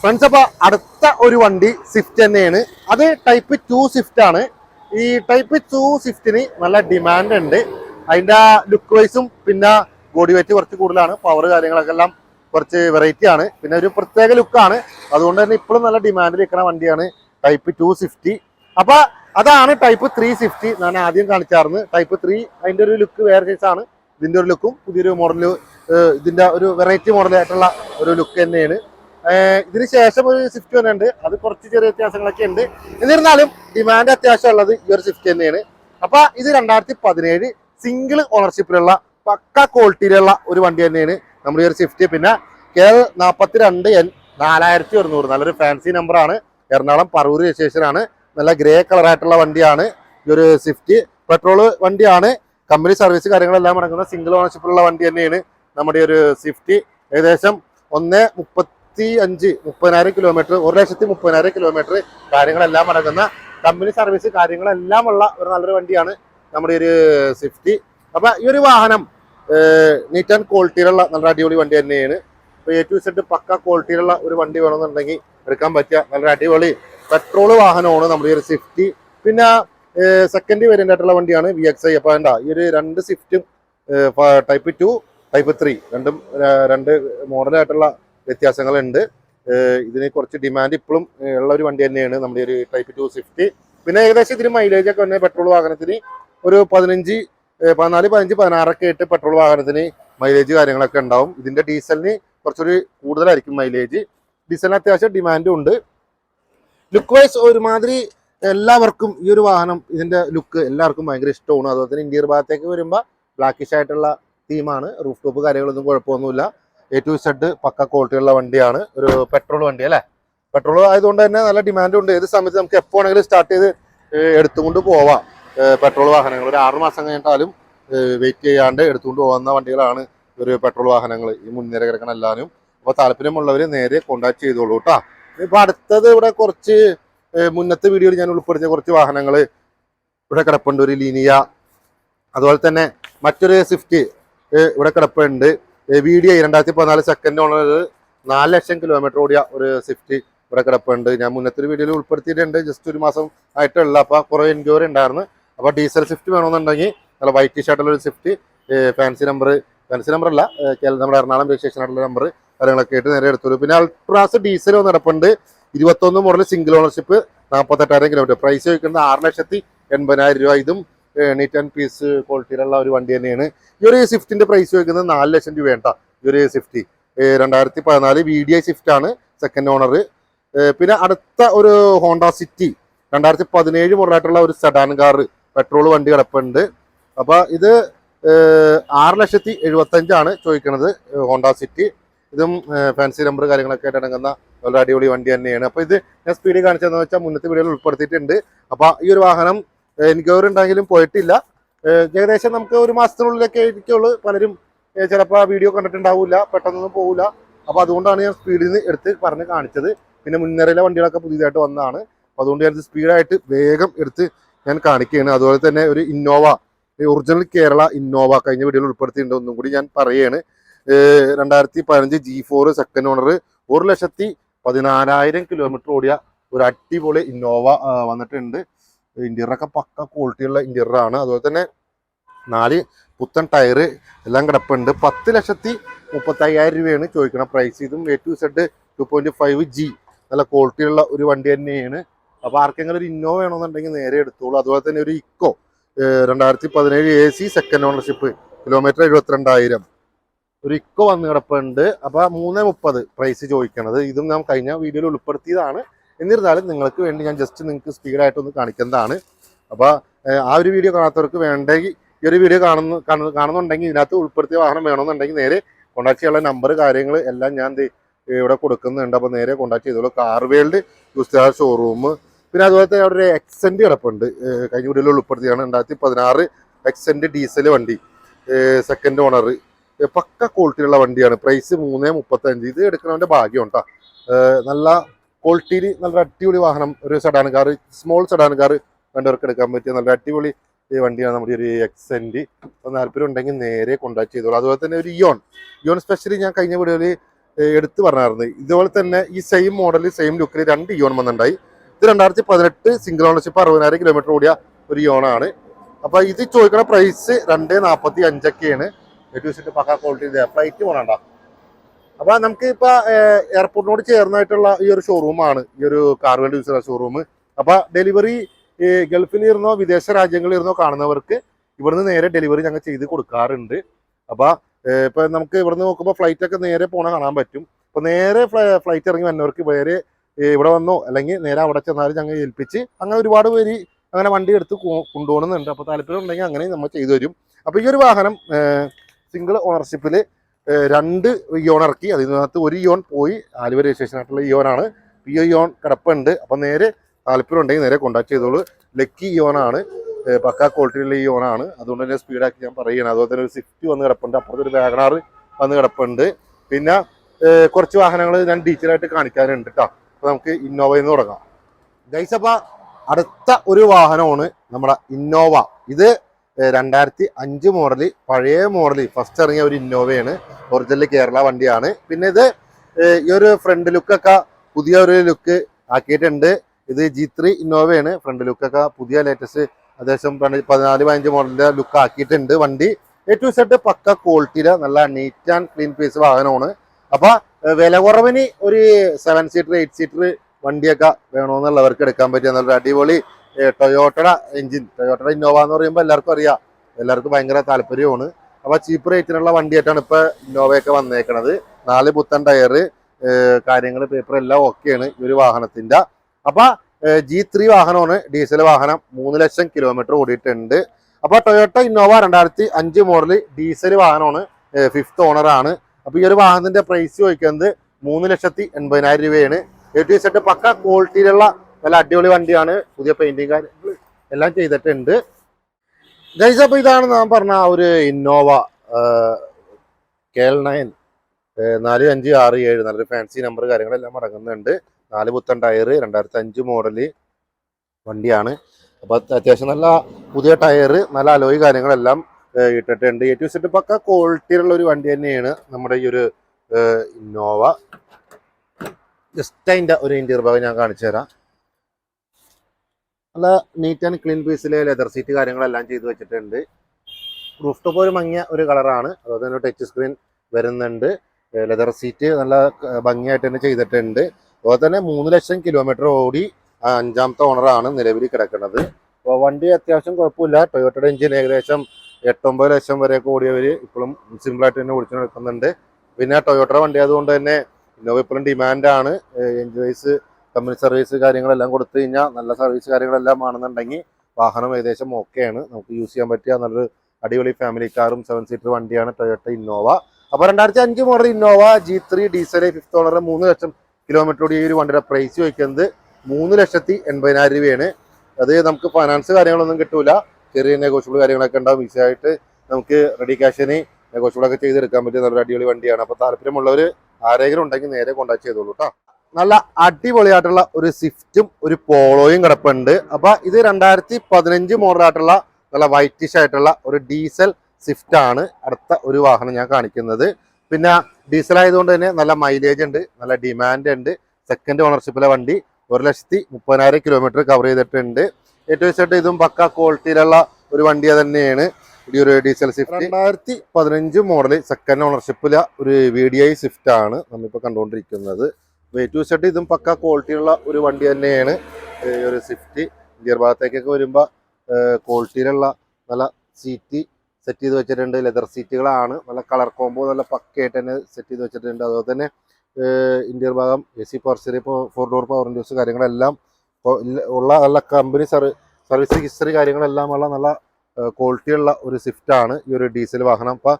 ഫ്രണ്ട്സ് അപ്പോൾ അടുത്ത ഒരു വണ്ടി സ്വിഫ്റ്റ് തന്നെയാണ്. അത് ടൈപ്പ് ടു സ്വിഫ്റ്റ് ആണ്. ഈ ടൈപ്പ് ടു സ്വിഫ്റ്റിന് നല്ല ഡിമാൻഡ് ഉണ്ട്. അതിന്റെ ലുക്ക് വൈസും പിന്നെ ബോഡി വെയിറ്റ് കുറച്ച് കൂടുതലാണ്. പവർ കാര്യങ്ങളൊക്കെ എല്ലാം കുറച്ച് വെറൈറ്റി ആണ്. പിന്നെ ഒരു പ്രത്യേക ലുക്കാണ് അതുകൊണ്ട് തന്നെ ഇപ്പോഴും നല്ല ഡിമാൻഡിൽ നിൽക്കുന്ന വണ്ടിയാണ് ടൈപ്പ് ടു സ്വിഫ്റ്റി അപ്പൊ അതാണ് ടൈപ്പ് ത്രീ സ്വിഫ്റ്റി ഞാൻ ആദ്യം കാണിച്ചായിരുന്നു ടൈപ്പ് ത്രീ അതിന്റെ ഒരു ലുക്ക് വേറെ സൈസാണ് ഇതിന്റെ ഒരു ലുക്കും പുതിയൊരു മോഡൽ ഇതിന്റെ ഒരു വെറൈറ്റി മോഡലായിട്ടുള്ള ഒരു ലുക്ക് തന്നെയാണ്. ഇതിന് ശേഷം ഒരു സ്വിഫ്റ്റ് ഉണ്ട് അത് കുറച്ച് ചെറിയ വ്യത്യാസങ്ങളൊക്കെ ഉണ്ട്. എന്നിരുന്നാലും ഡിമാൻഡ് അത്യാവശ്യം ഉള്ളത് ഈ ഒരു സ്വിഫ്റ്റ് തന്നെയാണ്. അപ്പൊ ഇത് രണ്ടായിരത്തി പതിനേഴ് സിംഗിൾ ഓണർഷിപ്പിലുള്ള പക്ക ക്വാളിറ്റിയിലുള്ള ഒരു വണ്ടി തന്നെയാണ് നമ്മുടെ ഈ ഒരു സ്വിഫ്റ്റ് പിന്നെ കെ എൽ നാൽപ്പത്തി രണ്ട് എൻ നാലായിരത്തി ഒരുന്നൂറ്. നല്ലൊരു ഫാൻസി നമ്പറാണ് എറണാകുളം പറവൂർ രജിസ്ട്രേഷൻ ആണ് നല്ല ഗ്രേ കളർ ആയിട്ടുള്ള വണ്ടിയാണ്. ഈ ഒരു സ്വിഫ്റ്റ് പെട്രോൾ വണ്ടിയാണ്. കമ്പനി സർവീസ് കാര്യങ്ങളെല്ലാം അടങ്ങുന്ന സിംഗിൾ ഓണർഷിപ്പിലുള്ള വണ്ടി തന്നെയാണ് നമ്മുടെ ഒരു സ്വിഫ്റ്റ് ഏകദേശം ഒന്ന് മുപ്പത്തി അഞ്ച് മുപ്പതിനായിരം കിലോമീറ്റർ ഒരു ലക്ഷത്തി മുപ്പതിനായിരം കിലോമീറ്റർ കാര്യങ്ങളെല്ലാം അടങ്ങുന്ന കമ്പനി സർവീസ് കാര്യങ്ങളെല്ലാം ഉള്ള ഒരു നല്ലൊരു വണ്ടിയാണ് നമ്മുടെ ഒരു സ്വിഫ്റ്റ് അപ്പൊ ഈ ഒരു വാഹനം നീറ്റ് ആൻഡ് ക്വാളിറ്റിയിലുള്ള നല്ല അടിപൊളി വണ്ടി തന്നെയാണ്. ഇപ്പൊ എ ടു സെറ്റ് പക്ക ക്വാളിറ്റിയിലുള്ള ഒരു വണ്ടി വേണമെന്നുണ്ടെങ്കിൽ എടുക്കാൻ പറ്റിയ നല്ലൊരു അടിപൊളി പെട്രോൾ വാഹനമാണ് നമ്മുടെ ഈ ഒരു സ്വിഫ്റ്റ് പിന്നെ സെക്കൻഡ് വേരിയന്റ് ആയിട്ടുള്ള വണ്ടിയാണ് വി എക്സ് ഐ അപ്പം വേണ്ട ഈ ഒരു രണ്ട് സ്വിഫ്റ്റും ടൈപ്പ് ടു ടൈപ്പ് ത്രീ രണ്ടും രണ്ട് മോഡലായിട്ടുള്ള വ്യത്യാസങ്ങളുണ്ട്. ഇതിന് കുറച്ച് ഡിമാൻഡ് ഇപ്പോഴും ഉള്ള ഒരു വണ്ടി തന്നെയാണ് നമ്മുടെ ഒരു ടൈപ്പ് ടു സ്വിഫ്റ്റ് പിന്നെ ഏകദേശം ഇതിന് മൈലേജ് ഒക്കെ വന്നെ പെട്രോൾ വാഹനത്തിന് ഒരു പതിനഞ്ച് പതിനാല് പതിനഞ്ച് പതിനാറൊക്കെ ആയിട്ട് പെട്രോൾ വാഹനത്തിന് മൈലേജ് കാര്യങ്ങളൊക്കെ ഉണ്ടാവും. ഇതിന്റെ ഡീസലിന് കുറച്ചൊരു കൂടുതലായിരിക്കും മൈലേജ് ഡീസലിന് അത്യാവശ്യം ഡിമാൻഡും ഉണ്ട്. ലുക്ക് വൈസ് ഒരുമാതിരി എല്ലാവർക്കും ഈ ഒരു വാഹനം ഇതിന്റെ ലുക്ക് എല്ലാവർക്കും ഭയങ്കര ഇഷ്ടമാണ്. അതുപോലെ തന്നെ ഇന്റീരിയർ ഭാഗത്തേക്ക് വരുമ്പോൾ ബ്ലാക്കിഷ് ആയിട്ടുള്ള തീമാണ് റൂഫ് ടോപ്പ് കാര്യങ്ങളൊന്നും കുഴപ്പമൊന്നുമില്ല. എ ടു സെഡ് പക്ക ക്വാളിറ്റിയുള്ള വണ്ടിയാണ്. ഒരു പെട്രോൾ വണ്ടി അല്ലേ? പെട്രോൾ ആയതുകൊണ്ട് തന്നെ നല്ല ഡിമാൻഡ് ഉണ്ട്. ഏത് സമയത്ത് നമുക്ക് എപ്പോ ആണെങ്കിലും സ്റ്റാർട്ട് ചെയ്ത് എടുത്തുകൊണ്ട് പോവാം. പെട്രോൾ വാഹനങ്ങൾ. ഒരു ആറ് മാസം കഴിഞ്ഞിട്ടാലും വെയിറ്റ് ചെയ്യാണ്ട് എടുത്തുകൊണ്ട് പോകുന്ന വണ്ടികളാണ് ഒരു പെട്രോൾ വാഹനങ്ങൾ. ഈ മുൻനിര കിടക്കണ എല്ലാവരും. അപ്പോൾ താല്പര്യമുള്ളവർ നേരെ കോണ്ടാക്ട് ചെയ്തോളൂ കേട്ടോ ഇപ്പൊ അടുത്തത് ഇവിടെ കുറച്ച് മുന്നത്തെ വീഡിയോയിൽ ഞാൻ ഉൾപ്പെടുത്തിയ കുറച്ച് വാഹനങ്ങൾ ഇവിടെ കിടപ്പുണ്ട്. ഒരു ലീനിയ അതുപോലെ തന്നെ മറ്റൊരു സ്വിഫ്റ്റ് ഇവിടെ കിടപ്പുണ്ട്. വി ഡി ഐ രണ്ടായിരത്തി പതിനാല് സെക്കൻഡ് ഓണർ നാല് ലക്ഷം കിലോമീറ്റർ ഓടിയ ഒരു സ്വിഫ്റ്റ് ഇവിടെ കിടപ്പുണ്ട്. ഞാൻ മുന്നത്തെ ഒരു വീഡിയോയിൽ ഉൾപ്പെടുത്തിയിട്ടുണ്ട്. ജസ്റ്റ് ഒരു മാസം ആയിട്ടുള്ള അപ്പോൾ കുറേ എൻക്വയറി ഉണ്ടായിരുന്നു. അപ്പോൾ ഡീസൽ സ്വിഫ്റ്റ് വേണമെന്നുണ്ടെങ്കിൽ നല്ല വൈറ്റ് ഷർട്ടുള്ള ഒരു Swift fancy number fancy number അല്ല നമ്മുടെ എറണാകുളം രജിസ്ട്രേഷൻ ആയിട്ടുള്ള നമ്പർ കാര്യങ്ങളൊക്കെ ആയിട്ട് നേരെ എടുത്തു പിന്നെ അൾട്രാസ് ഡീസൽ നടപ്പുണ്ട്. ഇരുപത്തൊന്ന് മോഡൽ സിംഗിൾ ഓണർഷിപ്പ് നാൽപ്പത്തെട്ടായിരം കിലോമീറ്റർ പ്രൈസ് ചോദിക്കുന്നത് ആറ് ലക്ഷത്തി എൺപതിനായിരം രൂപ. ഇതും നീറ്റ് ആൻഡ് പീസ് ക്വാളിറ്റിയിലുള്ള ഒരു വണ്ടി തന്നെയാണ്. ഈ ഒരു സ്വിഫ്റ്റിന്റെ പ്രൈസ് ചോദിക്കുന്നത് നാല് ലക്ഷം രൂപ വേണ്ട ഈ ഒരു സ്വിഫ്റ്റ് രണ്ടായിരത്തി പതിനാല് വി ഡി ഐ സ്വിഫ്റ്റ് ആണ് സെക്കൻഡ് ഓണർ പിന്നെ അടുത്ത ഒരു ഹോണ്ട സിറ്റി രണ്ടായിരത്തി പതിനേഴ് മുതലായിട്ടുള്ള ഒരു സെഡാൻ കാർ പെട്രോൾ വണ്ടി കിടപ്പുണ്ട്. അപ്പോൾ ഇത് ആറ് ലക്ഷത്തി എഴുപത്തഞ്ചാണ് ചോദിക്കുന്നത് ഹോണ്ട സിറ്റി ഇതും ഫാൻസി നമ്പർ കാര്യങ്ങളൊക്കെ ആയിട്ട് അടങ്ങുന്ന വളരെ അടിപൊളി വണ്ടി തന്നെയാണ്. അപ്പോൾ ഇത് ഞാൻ സ്പീഡിൽ കാണിച്ചതെന്ന് വെച്ചാൽ മുന്നത്തെ വീഡിയോയിൽ ഉൾപ്പെടുത്തിയിട്ടുണ്ട്. അപ്പോൾ ഈ ഒരു വാഹനം എൻക്വയറി ഉണ്ടെങ്കിലും പോയിട്ടില്ല. ഏകദേശം നമുക്ക് ഒരു മാസത്തിനുള്ളിലൊക്കെ ആയിരിക്കുള്ളൂ. പലരും ചിലപ്പോൾ ആ വീഡിയോ കണ്ടിട്ടുണ്ടാവില്ല പെട്ടെന്നൊന്നും പോകില്ല അപ്പോൾ അതുകൊണ്ടാണ് ഞാൻ സ്പീഡിൽ നിന്ന് എടുത്ത് പറഞ്ഞ് കാണിച്ചത്. പിന്നെ മുൻനിരയിലെ വണ്ടികളൊക്കെ പുതിയതായിട്ട് വന്നതാണ്. അപ്പോൾ അതുകൊണ്ട് ഞാൻ സ്പീഡായിട്ട് വേഗം എടുത്ത് ഞാൻ കാണിക്കുകയാണ്. അതുപോലെ തന്നെ ഒരു ഇന്നോവ ഒറിജിനൽ കേരള ഇന്നോവ കഴിഞ്ഞ വീഡിയോയിൽ ഉൾപ്പെടുത്തിയിട്ടുണ്ട്. ഒന്നും കൂടി ഞാൻ പറയുകയാണ്. രണ്ടായിരത്തി പതിനഞ്ച് ജി ഫോർ സെക്കൻഡ് ഓണർ ഒരു ലക്ഷത്തി പതിനാലായിരം കിലോമീറ്റർ ഓടിയ ഒരു അടിപൊളി ഇന്നോവ വന്നിട്ടുണ്ട്. ഇന്റീരിയറൊക്കെ പക്ക ക്വാളിറ്റിയുള്ള ഇന്റീരിയർ ആണ്. അതുപോലെ തന്നെ നാല് പുത്തൻ ടയർ എല്ലാം കിടപ്പുണ്ട്. പത്ത് ലക്ഷത്തി മുപ്പത്തയ്യായിരം രൂപയാണ് ചോദിക്കുന്നത് പ്രൈസ് ഇതും A to Z two point five G നല്ല ക്വാളിറ്റിയുള്ള ഒരു വണ്ടി തന്നെയാണ്. അപ്പോൾ ആർക്കെങ്കിലും ഒരു ഇന്നോവ വേണമെന്നുണ്ടെങ്കിൽ നേരെ എടുത്തോളൂ. അതുപോലെ തന്നെ ഒരു ഇക്കോ രണ്ടായിരത്തി പതിനേഴ് A C second ownership kilometre എഴുപത്തിരണ്ടായിരം. ഒരു ഇക്കോ വന്ന് കിടപ്പുണ്ട്. അപ്പൊ മൂന്ന് മുപ്പത് പ്രൈസ് ചോദിക്കണത്. ഇതും നാം കഴിഞ്ഞ വീഡിയോയിൽ ഉൾപ്പെടുത്തിയതാണ്. എന്നിരുന്നാലും നിങ്ങൾക്ക് വേണ്ടി ഞാൻ ജസ്റ്റ് നിങ്ങൾക്ക് സ്പീഡായിട്ടൊന്ന് കാണിക്കുന്നതാണ്. അപ്പൊ ആ ഒരു വീഡിയോ കാണാത്തവർക്ക് വേണ്ടെങ്കിൽ ഈ ഒരു വീഡിയോ കാണുന്നു കാണുന്നു- കാണുന്നുണ്ടെങ്കിൽ ഇതിനകത്ത് ഉൾപ്പെടുത്തിയ വാഹനം വേണമെന്നുണ്ടെങ്കിൽ നേരെ കോൺടാക്ട് ചെയ്യാനുള്ള നമ്പർ കാര്യങ്ങൾ എല്ലാം ഞാൻ ഇവിടെ കൊടുക്കുന്നുണ്ട്. അപ്പോൾ നേരെ കോൺടാക്ട് ചെയ്തോളൂ. കാർ വേൾഡ് ഗുസ്താർ ഷോറൂം പിന്നെ അതുപോലെ തന്നെ അവിടെ ഒരു എക്സെന്റ് കിടപ്പുണ്ട്. കഴിഞ്ഞ വീഡിയോയിൽ ഉൾപ്പെടുത്തിയാണ് രണ്ടായിരത്തി പതിനാറ് എക്സെന്റ് ഡീസൽ വണ്ടി. സെക്കൻഡ് ഓണർ പക്ക ക്വാളിറ്റിയുള്ള വണ്ടിയാണ്. പ്രൈസ് മൂന്ന് മുപ്പത്തഞ്ച്. ഇത് എടുക്കുന്നവന്റെ ഭാഗ്യം കേട്ടോ നല്ല ക്വാളിറ്റിയിൽ നല്ല അടിപൊളി വാഹനം ഒരു sedan car small sedan car വേണ്ടവർക്ക് എടുക്കാൻ പറ്റിയ നല്ല അടിപൊളി ഈ വണ്ടിയാണ് നമ്മുടെ ഒരു എക്സെന്റ് താല്പര്യം ഉണ്ടെങ്കിൽ നേരെ കോൺടാക്ട് ചെയ്തോളൂ. അതുപോലെ തന്നെ ഒരു ഇയോൺ ഇയോൺ സ്പെഷ്യലി ഞാൻ കഴിഞ്ഞ വീഡിയോയിൽ എടുത്തു പറഞ്ഞായിരുന്നു. ഇതുപോലെ തന്നെ ഈ സെയിം മോഡൽ സെയിം ലുക്കിൽ രണ്ട് ഇയോൺ വന്നിട്ടുണ്ടായി. ഇത് രണ്ടായിരത്തി പതിനെട്ട് സിംഗിൾ ഓണർഷിപ്പ് അറുപതിനായിരം കിലോമീറ്റർ ഓടിയ ഒരു ഇയോണാണ് അപ്പോൾ ഇത് ചോദിക്കുന്ന പ്രൈസ് രണ്ട് നാൽപ്പത്തി അഞ്ചൊക്കെയാണ് എഡ്യൂസിന്റെ പക്ക ക്വാളിറ്റി ഫ്ലൈറ്റ് പോകണ്ട അപ്പോൾ നമുക്ക് ഇപ്പൊ എയർപോർട്ടിനോട് ചേർന്നായിട്ടുള്ള ഈ ഒരു ഷോറൂമാണ് ഈ ഒരു കാർവെൽ യൂസർ ഷോറൂം അപ്പോൾ ഡെലിവറി ഗൾഫിൽ ഇരുന്നോ വിദേശ രാജ്യങ്ങളിൽ ഇരുന്നോ കാണുന്നവർക്ക് ഇവിടുന്ന് നേരെ ഡെലിവറി ഞങ്ങൾ ചെയ്ത് കൊടുക്കാറുണ്ട്. അപ്പോൾ ഇപ്പോൾ ഇപ്പൊ നമുക്ക് ഇവിടുന്ന് നോക്കുമ്പോൾ ഫ്ലൈറ്റ് ഒക്കെ നേരെ പോണ കാണാൻ പറ്റും. അപ്പോൾ നേരെ ഫ്ലൈറ്റ് ഇറങ്ങി വന്നവർക്ക് വേറെ ഇവിടെ വന്നോ അല്ലെങ്കിൽ നേരെ അവിടെ ചെന്നാലും ഞങ്ങൾ ഏൽപ്പിച്ച് അങ്ങനെ ഒരുപാട് പേര് അങ്ങനെ വണ്ടി എടുത്ത് കൊണ്ടുപോകണമെന്നുണ്ട് അപ്പോൾ അപ്പൊ താല്പര്യം ഉണ്ടെങ്കിൽ അങ്ങനെ നമ്മൾ ചെയ്തു തരും. അപ്പോൾ ഈ ഒരു വാഹനം സിംഗിൾ ഓണർഷിപ്പിൽ രണ്ട് യോൺ ഇറക്കി. അതിനകത്ത് ഒരു യോൺ പോയി. ആലുവ രജിസ്ട്രേഷൻ ആയിട്ടുള്ള പി ഒ യോൺ കിടപ്പുണ്ട്. അപ്പം നേരെ താല്പര്യം ഉണ്ടെങ്കിൽ നേരെ കോൺടാക്ട് ചെയ്തോളൂ. ലക്കി ഇയോനാണ് പക്ക ക്വാളിറ്റിയുള്ള യോണാണ് അതുകൊണ്ട് തന്നെ സ്പീഡാക്കി ഞാൻ പറയുകയാണ്. അതുപോലെ തന്നെ ഒരു സ്വിഫ്റ്റ് വന്ന് കിടപ്പുണ്ട്. അപ്പുറത്തൊരു വാഗണാർ വന്ന് കിടപ്പുണ്ട്. പിന്നെ കുറച്ച് വാഹനങ്ങൾ ഞാൻ ഡീറ്റെയിൽ ആയിട്ട് കാണിക്കാനുണ്ട് കേട്ടോ അപ്പോൾ നമുക്ക് ഇന്നോവയിൽ നിന്ന് തുടങ്ങാം. ഗൈസപ്പ അടുത്ത ഒരു വാഹനമാണ് നമ്മുടെ ഇന്നോവ. ഇത് രണ്ടായിരത്തി അഞ്ച് മോഡൽ പഴയ മോഡൽ ഫസ്റ്റ് ഇറങ്ങിയ ഒരു ഇന്നോവയാണ് ഒറിജിനൽ കേരള വണ്ടിയാണ്. പിന്നെ ഇത് ഈ ഒരു ഫ്രണ്ട് ലുക്കൊക്കെ പുതിയ ഒരു ലുക്ക് ആക്കിയിട്ടുണ്ട്. ഇത് ജി ത്രീ ഇന്നോവയാണ് ഫ്രണ്ട് ലുക്കൊക്കെ പുതിയ ലേറ്റസ്റ്റ് അത്യാവശ്യം പതിന- പതിനാല് പതിനഞ്ച് മോഡലിന്റെ ലുക്ക് ആക്കിയിട്ടുണ്ട് വണ്ടി. എ ടു പക്ക ക്വാളിറ്റിയിലെ നല്ല നീറ്റ് ആൻഡ് ക്ലീൻ പീസ് വാഹനമാണ്. അപ്പൊ വില കുറവിന് ഒരു സെവൻ സീറ്റർ എയ്റ്റ് സീറ്റർ വണ്ടിയൊക്കെ വേണമെന്നുള്ളവർക്ക് എടുക്കാൻ പറ്റിയ നല്ലൊരു അടിപൊളി ടൊയോട്ടയുടെ എഞ്ചിൻ ടൊയോട്ടയുടെ ഇന്നോവ എന്ന് പറയുമ്പോൾ എല്ലാവർക്കും അറിയാം. എല്ലാവർക്കും ഭയങ്കര താല്പര്യമാണ്. അപ്പോൾ ചീപ്പ് റേറ്റിനുള്ള വണ്ടിയായിട്ടാണ് ഇപ്പൊ ഇന്നോവയൊക്കെ വന്നേക്കണത്. നാല് പുത്തൻ ടയർ കാര്യങ്ങൾ പേപ്പർ എല്ലാം ഓക്കെയാണ് ഈ ഒരു വാഹനത്തിന്റെ. അപ്പോൾ ജി ത്രീ വാഹനമാണ് ഡീസൽ വാഹനം. മൂന്ന് ലക്ഷം കിലോമീറ്റർ ഓടിയിട്ടുണ്ട്. അപ്പോൾ ടൊയോട്ട ഇന്നോവ രണ്ടായിരത്തി അഞ്ച് മോഡൽ ഡീസൽ വാഹനമാണ് ഫിഫ്ത്ത് ഓണർ ആണ്. അപ്പോൾ ഈ ഒരു വാഹനത്തിന്റെ പ്രൈസ് ചോദിക്കുന്നത് മൂന്ന് ലക്ഷത്തി എൺപതിനായിരം രൂപയാണ്. എ ടു സെറ്റ് പക്ക ക്വാളിറ്റിയിലുള്ള നല്ല അടിപൊളി വണ്ടിയാണ്. പുതിയ പെയിന്റിങ് കാര്യങ്ങൾ എല്ലാം ചെയ്തിട്ടുണ്ട്. ഗൈസ് അപ്പോൾ ഇതാണ് ഞാൻ പറഞ്ഞ ഒരു ഇന്നോവ കെ എൽ നയൻ നാല് അഞ്ച് ആറ് ഏഴ് നല്ലൊരു ഫാൻസി നമ്പർ കാര്യങ്ങളെല്ലാം അടങ്ങുന്നുണ്ട്. നാല് പുത്തൻ ടയർ രണ്ടായിരത്തി അഞ്ച് മോഡൽ വണ്ടിയാണ്. അപ്പോൾ അത്യാവശ്യം നല്ല പുതിയ ടയർ നല്ല അലോയ് കാര്യങ്ങളെല്ലാം ഇട്ടിട്ടുണ്ട്. ടു സെറ്റ് പക്ക ക്വാളിറ്റിയിലുള്ള ഒരു വണ്ടി തന്നെയാണ് നമ്മുടെ ഈ ഒരു ഇന്നോവ ജസ്റ്റ് അതിന്റെ ഒരു ഇന്റീരിയർ ഭാഗം ഞാൻ കാണിച്ചു തരാം നല്ല നീറ്റ് ആൻഡ് ക്ലീൻ പീസിലെ ലെതർ സീറ്റ് കാര്യങ്ങളെല്ലാം ചെയ്ത് വെച്ചിട്ടുണ്ട്. റൂഫ് ടോപ്പ് ഒരു മങ്ങിയ ഒരു കളറാണ് അതുപോലെ തന്നെ ടച്ച് സ്ക്രീൻ വരുന്നുണ്ട്. ലെതർ സീറ്റ് നല്ല ഭംഗിയായിട്ട് തന്നെ ചെയ്തിട്ടുണ്ട്. അതുപോലെ തന്നെ മൂന്ന് ലക്ഷം കിലോമീറ്റർ ഓടി അഞ്ചാമത്തെ ഓണറാണ് നിലവിൽ കിടക്കുന്നത്. അപ്പോൾ വണ്ടി അത്യാവശ്യം കുഴപ്പമില്ല. ടൊയോട്ടയുടെ എഞ്ചിൻ ഏകദേശം എട്ടൊമ്പത് ലക്ഷം വരെയൊക്കെ ഓടിയവർ ഇപ്പോഴും സിമ്പിളായിട്ട് തന്നെ ഓടിച്ചു നടക്കുന്നുണ്ട് പിന്നെ ടൊയോട്ടയുടെ വണ്ടി ആയതുകൊണ്ട് തന്നെ ഇന്നോവ ഇപ്പോഴും ഡിമാൻഡാണ് എഞ്ചിൻ കമ്പനി സർവീസ് കാര്യങ്ങളെല്ലാം കൊടുത്തു കഴിഞ്ഞാൽ നല്ല സർവീസ് കാര്യങ്ങളെല്ലാം ആണെന്നുണ്ടെങ്കിൽ വാഹനം ഏകദേശം ഓക്കെയാണ്. നമുക്ക് യൂസ് ചെയ്യാൻ പറ്റിയ നല്ലൊരു അടിപൊളി ഫാമിലി കാറും സെവൻ സീറ്റർ വണ്ടിയാണ് ടൊയോട്ട ഇന്നോവ അപ്പോൾ രണ്ടായിരത്തി അഞ്ച് model Innova G three diesel fifth owner മൂന്ന് ലക്ഷം കിലോമീറ്ററോട് ഈ ഒരു വണ്ടിയുടെ പ്രൈസ് ചോദിക്കുന്നത് മൂന്ന് ലക്ഷത്തി എൺപതിനായിരം രൂപയാണ്. അത് നമുക്ക് ഫൈനാൻസ് കാര്യങ്ങളൊന്നും കിട്ടൂല. ചെറിയ നെഗോഷ്യബിൾ കാര്യങ്ങളൊക്കെ ഉണ്ടാവും. ഈസി ആയിട്ട് നമുക്ക് റെഡി ക്യാഷിന് നെഗോഷ്യബിളൊക്കെ ചെയ്തെടുക്കാൻ പറ്റിയ നല്ലൊരു അടിപൊളി വണ്ടിയാണ്. അപ്പോൾ താല്പര്യമുള്ളവർ ആരെങ്കിലും ഉണ്ടെങ്കിൽ നേരെ കോൺടാക്ട് ചെയ്തോളൂ കേട്ടോ നല്ല അടിപൊളിയായിട്ടുള്ള ഒരു സ്വിഫ്റ്റും ഒരു പോളോയും കിടപ്പുണ്ട്. അപ്പൊ ഇത് രണ്ടായിരത്തി പതിനഞ്ച് മോഡലായിട്ടുള്ള നല്ല വൈറ്റിഷ് ആയിട്ടുള്ള ഒരു ഡീസൽ സ്വിഫ്റ്റ് ആണ് അടുത്ത ഒരു വാഹനം ഞാൻ കാണിക്കുന്നത്. പിന്നെ ഡീസൽ ആയതുകൊണ്ട് തന്നെ നല്ല മൈലേജ് ഉണ്ട് നല്ല ഡിമാൻഡ് ഉണ്ട്. സെക്കൻഡ് ഓണർഷിപ്പിലെ വണ്ടി ഒരു ലക്ഷത്തി മുപ്പതിനായിരം കിലോമീറ്റർ കവർ ചെയ്തിട്ടുണ്ട്. ഏറ്റവും വെച്ചിട്ട് ഇതും പക്ക ക്വാളിറ്റിയിലുള്ള ഒരു വണ്ടി തന്നെയാണ്. ഈ ഒരു ഡീസൽ സ്വിഫ്റ്റ്. രണ്ടായിരത്തി പതിനഞ്ച് മോഡൽ സെക്കൻഡ് ഓണർഷിപ്പിലെ ഒരു വി ഡി ഐ സ്വിഫ്റ്റ് ആണ് നമ്മളിപ്പോൾ കണ്ടുകൊണ്ടിരിക്കുന്നത്. ഏറ്റവും സെഡ് ഇതും പക്ക ക്വാളിറ്റിയുള്ള ഒരു വണ്ടി തന്നെയാണ്. ഒരു സ്വിഫ്റ്റ് ഗിയർ ഭാഗത്തേക്കൊക്കെ വരുമ്പോൾ ക്വാളിറ്റിയിലുള്ള നല്ല സീറ്റ് സെറ്റ് ചെയ്ത് വെച്ചിട്ടുണ്ട്. ലെതർ സീറ്റുകളാണ് നല്ല കളർ കോംബോ നല്ല പക്കയായിട്ട് തന്നെ സെറ്റ് ചെയ്ത് വെച്ചിട്ടുണ്ട്. അതുപോലെ തന്നെ ഇന്ത്യർ ഭാഗം A C power stereo four door power induce കാര്യങ്ങളെല്ലാം ഉള്ള നല്ല കമ്പനി സർവീസ് ഹിസ്റ്ററി കാര്യങ്ങളെല്ലാം ഉള്ള നല്ല ക്വാളിറ്റിയുള്ള ഒരു സ്വിഫ്റ്റാണ് ഈ ഒരു ഡീസൽ വാഹനം. അപ്പം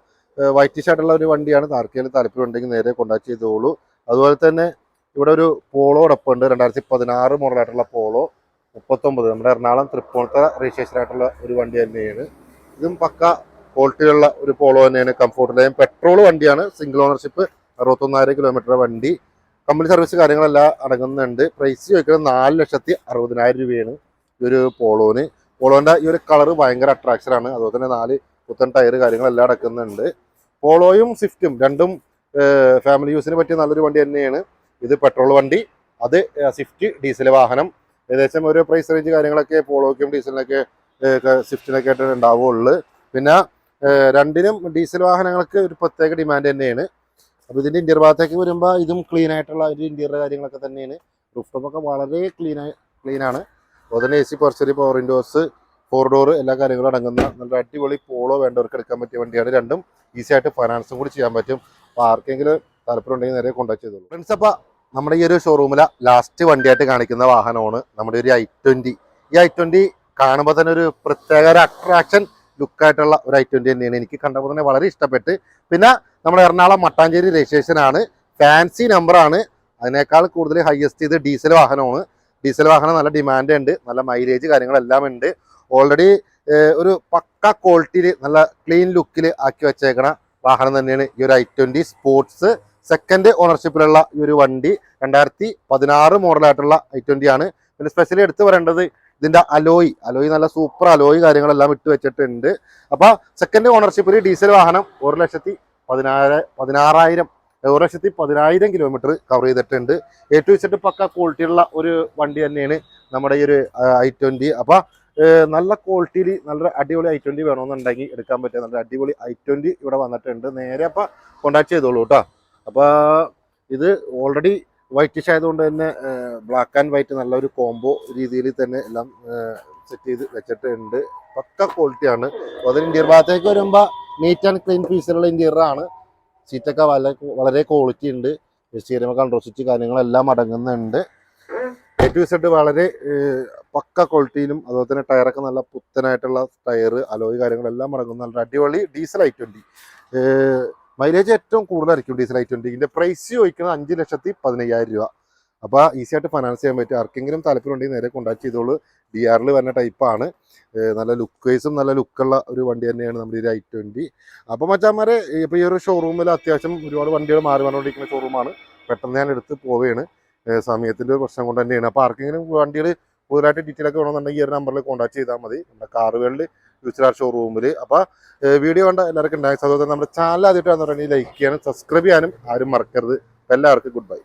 വൈറ്റിഷ് ആയിട്ടുള്ള ഒരു വണ്ടിയാണ്. ആർക്കെങ്കിലും താല്പര്യം ഉണ്ടെങ്കിൽ നേരെ കോണ്ടാക്ട് ചെയ്തോളൂ. അതുപോലെ തന്നെ ഇവിടെ ഒരു പോളോ ഉണ്ട് രണ്ടായിരത്തി പതിനാറ് മോഡലായിട്ടുള്ള പോളോ. മുപ്പത്തൊമ്പത്. നമ്മുടെ എറണാകുളം തൃപ്പൂണിത്തറ രജിസ്ട്രേഷൻ ആയിട്ടുള്ള ഒരു വണ്ടി തന്നെയാണ്. ഇതും പക്ക ക്വാളിറ്റിയുള്ള ഒരു പോളോ തന്നെയാണ്. കംഫോർട്ടിലെയും പെട്രോൾ വണ്ടിയാണ്. സിംഗിൾ ഓണർഷിപ്പ് അറുപത്തൊന്നായിരം കിലോമീറ്റർ വണ്ടി. കമ്പനി സർവീസ് കാര്യങ്ങളെല്ലാം അടങ്ങുന്നുണ്ട്. പ്രൈസ് ചോദിക്കുന്നത് നാല് ലക്ഷത്തി അറുപതിനായിരം രൂപയാണ് ഈ ഒരു പോളോന്. പോളോന്റെ ഈ ഒരു കളർ ഭയങ്കര അട്രാക്ഷൻ ആണ്. അതുപോലെ തന്നെ നാല് പുത്തൻ ടയർ കാര്യങ്ങളെല്ലാം അടക്കുന്നുണ്ട്. പോളോയും സ്വിഫ്റ്റും രണ്ടും ഫാമിലി യൂസിന് പറ്റിയ നല്ലൊരു വണ്ടി തന്നെയാണ്. ഇത് പെട്രോൾ വണ്ടി അത് സ്വിഫ്റ്റ് ഡീസൽ വാഹനം. ഏകദേശം ഒരു പ്രൈസ് റേഞ്ച് കാര്യങ്ങളൊക്കെ പോളോക്കും ഡീസലിനൊക്കെ സ്വിഫ്റ്റിനൊക്കെ ആയിട്ട് ഉണ്ടാവുള്ളൂ. പിന്നെ രണ്ടിനും ഡീസൽ വാഹനങ്ങൾക്ക് ഒരു പ്രത്യേക ഡിമാൻഡ് തന്നെയാണ്. അപ്പോൾ ഇതിന്റെ ഇന്ത്യർ ഭാഗത്തേക്ക് വരുമ്പോൾ ഇതും ക്ലീൻ ആയിട്ടുള്ള ഒരു ഇന്ത്യയുടെ കാര്യങ്ങളൊക്കെ തന്നെയാണ്. റൂഫ് ടോപ്പൊക്കെ വളരെ ക്ലീൻ ആണ്. അതുപോലെ തന്നെ എ സി പർച്ചറി പവർ വിൻഡോസ് ഫോർ ഡോർ എല്ലാ കാര്യങ്ങളും അടങ്ങുന്ന നല്ല അടിപൊളി പോളോ വേണ്ടവർക്ക് എടുക്കാൻ പറ്റിയ വണ്ടിയാണ് രണ്ടും. ഈസി ആയിട്ട് ഫൈനാൻസും കൂടി ചെയ്യാൻ പറ്റും. അപ്പോൾ ആർക്കെങ്കിലും താല്പര്യം ഉണ്ടെങ്കിൽ നേരെ കോൺടാക്ട് ചെയ്തോളൂ. ഫ്രണ്ട്സ് അപ്പോൾ നമ്മുടെ ഈ ഒരു ഷോറൂമിലെ ലാസ്റ്റ് വണ്ടിയായിട്ട് കാണിക്കുന്ന വാഹനമാണ് നമ്മുടെ ഒരു ഐ ട്വന്റി ഈ ഐ ട്വന്റി കാണുമ്പോൾ തന്നെ ഒരു പ്രത്യേക ഒരു അട്രാക്ഷൻ ലുക്കായിട്ടുള്ള ഒരു ഐ ട്വന്റി തന്നെയാണ്. എനിക്ക് കണ്ടപ്പോൾ തന്നെ വളരെ ഇഷ്ടപ്പെട്ട്. പിന്നെ നമ്മുടെ എറണാകുളം മട്ടാഞ്ചേരി രജിസ്ട്രേഷൻ ആണ്. ഫാൻസി നമ്പറാണ് അതിനേക്കാൾ കൂടുതൽ ഹയസ്റ്റ് ഇത് ഡീസൽ വാഹനമാണ്. ഡീസൽ വാഹനം നല്ല ഡിമാൻഡ് ഉണ്ട്. നല്ല മൈലേജ് കാര്യങ്ങളെല്ലാം ഉണ്ട്. ഓൾറെഡി ഒരു പക്ക ക്വാളിറ്റിയിൽ നല്ല ക്ലീൻ ലുക്കിൽ ആക്കി വെച്ചേക്കണ വാഹനം തന്നെയാണ് ഈ ഒരു ഐ ട്വന്റി സ്പോർട്സ് സെക്കൻഡ് ഓണർഷിപ്പിലുള്ള ഈ ഒരു വണ്ടി രണ്ടായിരത്തി പതിനാറ് മോഡലായിട്ടുള്ള ഐ ട്വന്റി ആണ്. പിന്നെ സ്പെഷ്യലി എടുത്തു പറയേണ്ടത് ഇതിന്റെ അലോയി അലോയി നല്ല സൂപ്പർ അലോയി കാര്യങ്ങളെല്ലാം ഇട്ട് വെച്ചിട്ടുണ്ട്. അപ്പോൾ സെക്കൻഡ് ഓണർഷിപ്പിൽ ഡീസൽ വാഹനം ഒരു ലക്ഷത്തി പതിനാറ് പതിനാറായിരം ഒരു ലക്ഷത്തി പതിനായിരം കിലോമീറ്റർ കവർ ചെയ്തിട്ടുണ്ട്. എ ടു സെറ്റ് പക്ക ക്വാളിറ്റിയുള്ള ഒരു വണ്ടി തന്നെയാണ് നമ്മുടെ ഈ ഒരു ഐ ട്വന്റി അപ്പോൾ നല്ല ക്വാളിറ്റിയിൽ നല്ല അടിപൊളി ഐ ട്വന്റി വേണമെന്നുണ്ടെങ്കിൽ എടുക്കാൻ പറ്റിയ നല്ല അടിപൊളി ഐ ട്വന്റി ഇവിടെ വന്നിട്ടുണ്ട്. നേരെ അപ്പോൾ കോണ്ടാക്ട് ചെയ്തോളൂ കേട്ടോ. അപ്പൊ ഇത് ഓൾറെഡി വൈറ്റിഷ് ആയതുകൊണ്ട് തന്നെ ബ്ലാക്ക് ആൻഡ് വൈറ്റ് നല്ലൊരു കോംബോ രീതിയിൽ തന്നെ എല്ലാം സെറ്റ് ചെയ്ത് വെച്ചിട്ടുണ്ട്. പക്ക ക്വാളിറ്റിയാണ് അതിന് ഇന്ത്യർ ഭാഗത്തേക്ക് വരുമ്പോൾ നീറ്റ് ആൻഡ് ക്ലീൻ ഇന്റീരിയർ ആണ്. സീറ്റൊക്കെ വളരെ വളരെ ക്വാളിറ്റി ഉണ്ട്. സ്റ്റീരിയമ കൺട്രോൾ സ്വിച്ച് കാര്യങ്ങളെല്ലാം അടങ്ങുന്നുണ്ട്. എ ടു സെഡ് വളരെ പക്ക ക്വാളിറ്റിയിലും അതുപോലെ തന്നെ ടയറൊക്കെ നല്ല പുത്തനായിട്ടുള്ള ടയർ അലോയ് കാര്യങ്ങളെല്ലാം അടങ്ങുന്ന നല്ല അടിപൊളി ഡീസൽ ഐ ട്വന്റി മൈലേജ് ഏറ്റവും കൂടുതലായിരിക്കും ഡീസൽ ഐ ട്വന്റിന്റെ പ്രൈസ് ചോദിക്കുന്നത് അഞ്ച് ലക്ഷത്തി പതിനയ്യായിരം രൂപ. അപ്പോൾ ഈസി ആയിട്ട് ഫൈനാൻസ് ചെയ്യാൻ പറ്റും. ആർക്കെങ്കിലും താല്പര്യമുണ്ടെങ്കിൽ നേരെ കോൺടാക്ട് ചെയ്തോളൂ. ഡി ആറിൽ വരുന്ന ടൈപ്പാണ് നല്ല ലുക്ക് വൈസും നല്ല ലുക്കുള്ള ഒരു വണ്ടി തന്നെയാണ് നമ്മുടെ ഈ ഐ ട്വന്റി അപ്പോൾ മച്ചാന്മാരെ ഇപ്പോൾ ഈ ഒരു ഷോറൂമിൽ അത്യാവശ്യം ഒരുപാട് വണ്ടികൾ മാറി വന്നുകൊണ്ടിരിക്കുന്ന ഷോറൂമാണ് പെട്ടെന്ന് ഞാൻ എടുത്ത് പോവുകയാണ് സമയത്തിന്റെ ഒരു പ്രശ്നം കൊണ്ട് തന്നെയാണ്. അപ്പോൾ ആർക്കെങ്കിലും വണ്ടികൾ കൂടുതലായിട്ട് ഡീറ്റെയിൽ ഒക്കെ വേണമെന്നുണ്ടെങ്കിൽ ഈ ഒരു നമ്പറിൽ കോൺടാക്ട് ചെയ്താൽ മതി. നമ്മുടെ കാറുകളിൽ യൂസ്ഡ് ആർ ഷോറൂമിൽ അപ്പോൾ വീഡിയോ കണ്ട എല്ലാവർക്കും ഉണ്ടായി. അതുപോലെ തന്നെ നമ്മുടെ ചാനൽ ആദ്യമായിട്ട് വന്നിട്ടുണ്ടെങ്കിൽ ലൈക്ക് ചെയ്യാനും സബ്സ്ക്രൈബ് ചെയ്യാനും ആരും മറക്കരുത്. എല്ലാവർക്കും ഗുഡ് ബൈ